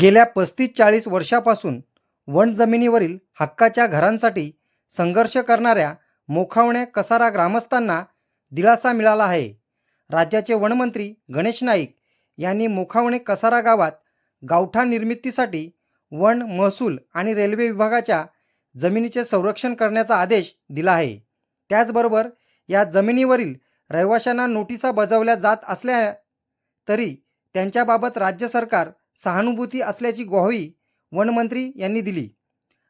गेल्या पस्तीस चाळीस वर्षापासून वन जमिनीवरील हक्काच्या घरांसाठी संघर्ष करणाऱ्या मोखावणे कसारा ग्रामस्थांना दिलासा मिळाला आहे. राज्याचे वनमंत्री गणेश नाईक यांनी मोखावणे कसारा गावात गावठा निर्मितीसाठी वन महसूल आणि रेल्वे विभागाच्या जमिनीचे संरक्षण करण्याचा आदेश दिला आहे. त्याचबरोबर या जमिनीवरील रहिवाशांना नोटिसा बजावल्या जात असल्या तरी त्यांच्याबाबत राज्य सरकार सहानुभूती असल्याची ग्वाही वनमंत्री यांनी दिली.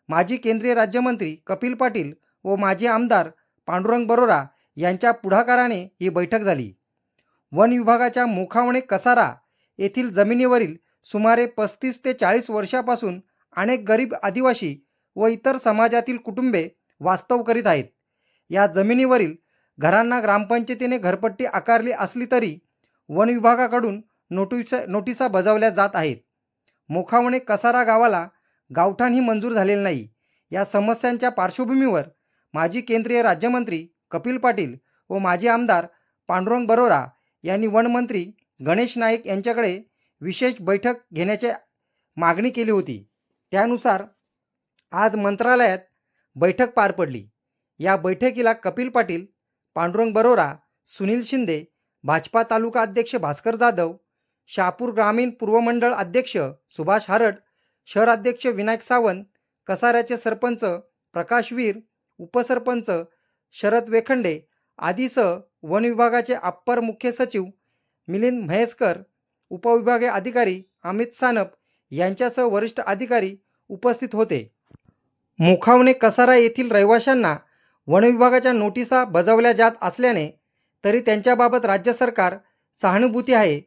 माजी केंद्रीय राज्यमंत्री कपिल पाटील व माजी आमदार पांडुरंग बरोरा यांच्या पुढाकाराने ही बैठक झाली. वन विभागाच्या मोखावणे कसारा येथील जमिनीवरील सुमारे पस्तीस ते चाळीस वर्षापासून अनेक गरीब आदिवासी व इतर समाजातील कुटुंबे वास्तव करीत आहेत. या जमिनीवरील घरांना ग्रामपंचायतीने घरपट्टी आकारली असली तरी वन विभागाकडून नोटिसा नोटिसा बजावल्या जात आहेत. मोखावणे कसारा गावाला गावठाण ही मंजूर झालेली नाही. या समस्यांच्या पार्श्वभूमीवर माजी केंद्रीय राज्यमंत्री कपिल पाटील व माजी आमदार पांडुरंग बरोरा यांनी वनमंत्री गणेश नाईक यांच्याकडे विशेष बैठक घेण्याची मागणी केली होती. त्यानुसार आज मंत्रालयात बैठक पार पडली. या बैठकीला कपिल पाटील पांडुरंग बरोरा सुनील शिंदे भाजपा तालुका अध्यक्ष भास्कर जाधव शहापूर ग्रामीण पूर्व मंडळ अध्यक्ष सुभाष हरड शहराध्यक्ष विनायक सावंत कसाऱ्याचे सरपंच प्रकाश वीर उपसरपंच शरद वेखंडे आदीसह वन विभागाचे अप्पर मुख्य सचिव मिलिंद म्हैसकर उपविभागीय अधिकारी अमित सानप यांच्यासह वरिष्ठ अधिकारी उपस्थित होते. मुखावणे कसारा येथील रहिवाशांना वनविभागाच्या नोटिसा बजावल्या जात असल्याने तरी त्यांच्याबाबत राज्य सरकार सहानुभूती आहे.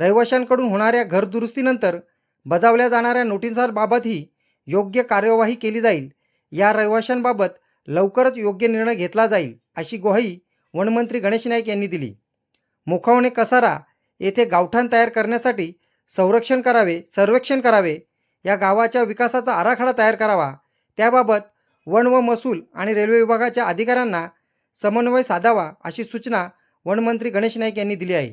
रहिवाशांकडून होणाऱ्या घरदुरुस्तीनंतर बजावल्या जाणाऱ्या नोटिसांबाबतही योग्य कार्यवाही केली जाईल. या रहिवाशांबाबत लवकरच योग्य निर्णय घेतला जाईल अशी ग्वाही वनमंत्री गणेश नाईक यांनी दिली. मुखावणे कसारा येथे गावठाण तयार करण्यासाठी संरक्षण करावे सर्वेक्षण करावे या गावाच्या विकासाचा आराखडा तयार करावा त्याबाबत वन व महसूल आणि रेल्वे विभागाच्या अधिकाऱ्यांना समन्वय साधावा अशी सूचना वनमंत्री गणेश नाईक यांनी दिली आहे.